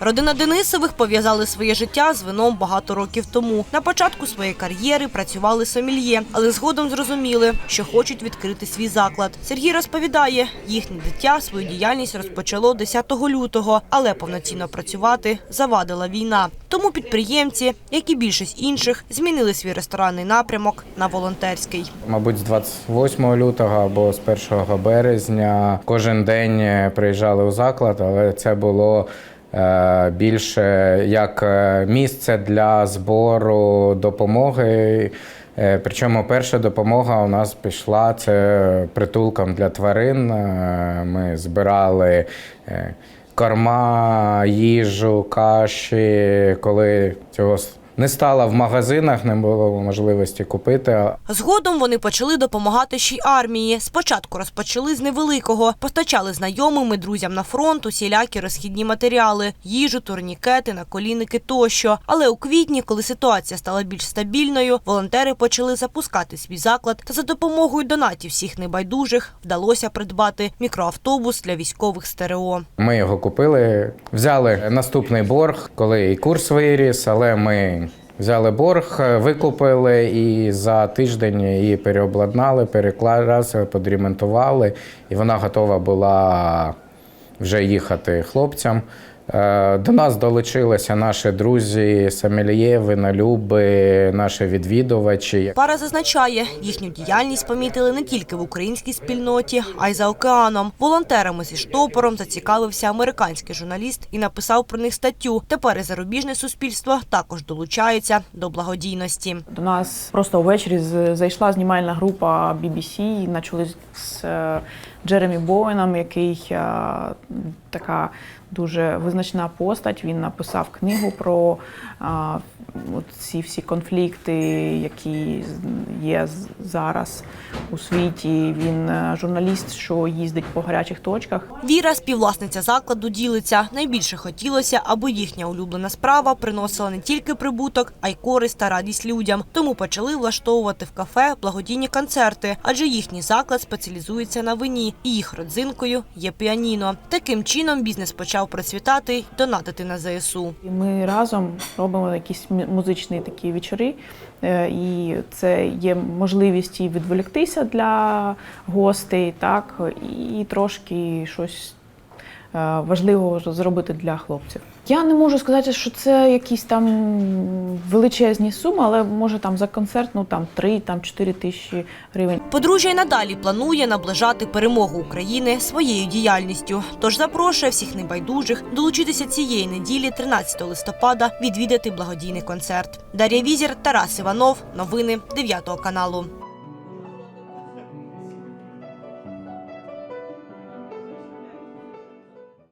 Родина Денисових пов'язали своє життя з вином багато років тому. На початку своєї кар'єри працювали сомельє, але згодом зрозуміли, що хочуть відкрити свій заклад. Сергій розповідає, їхнє дитя свою діяльність розпочало 10 лютого, але повноцінно працювати завадила війна. Тому підприємці, як і більшість інших, змінили свій ресторанний напрямок на волонтерський. Мабуть, з 28 лютого або з 1 березня кожен день е, приїжджали у заклад, але це було більше як е, місце для збору допомоги. Е, Причому перша допомога у нас пішла це притулком для тварин. Е, Ми збирали е, корма, їжу, каші, коли цього не стало в магазинах, не було можливості купити. Згодом вони почали допомагати ще й армії. Спочатку розпочали з невеликого, постачали знайомим і друзям на фронт усілякі розхідні матеріали, їжу, турнікети, наколінники тощо. Але у квітні, коли ситуація стала більш стабільною, волонтери почали запускати свій заклад та за допомогою донатів всіх небайдужих вдалося придбати мікроавтобус для військових з ТРО. Ми його купили, взяли наступний борг, коли і курс виріс, але ми взяли борг, викупили і за тиждень її переобладнали, перекласили, подремонтували, і вона готова була вже їхати хлопцям. Е, До нас долучилися наші друзі, сомельє, винолюби, наші відвідувачі. Пара зазначає, їхню діяльність помітили не тільки в українській спільноті, а й за океаном. Волонтерами зі штопором зацікавився американський журналіст і написав про них статтю. Тепер і зарубіжне суспільство також долучається до благодійності. До нас просто ввечері з- зайшла знімальна група BBC, почали з е, Джеремі Боуеном, який е, така дуже визначна постать. Він написав книгу про от ці всі конфлікти, які є зараз у світі. Він е, журналіст, що їздить по гарячих точках. Віра, співвласниця закладу, ділиться. Найбільше хотілося, аби їхня улюблена справа приносила не тільки прибуток, а й користь та радість людям. Тому почали влаштовувати в кафе благодійні концерти, адже їхній заклад спеціалізується на вині, і їх родзинкою є піаніно. Таким чином бізнес почав процвітати й донатити на ЗСУ. Ми разом робимо якісь музичні такі вечори, е, і це є можливість і відволіктися для гостей, так, і трошки щось важливого зробити для хлопців. Я не можу сказати, що це якісь там величезні суми, але може там за концерт ну там 3 там 4 тисячі гривень. Подружжя й надалі планує наближати перемогу України своєю діяльністю. Тож запрошує всіх небайдужих долучитися цієї неділі, 13 листопада, відвідати благодійний концерт. Дар'я Візір, Тарас Іванов. Новини 9 каналу.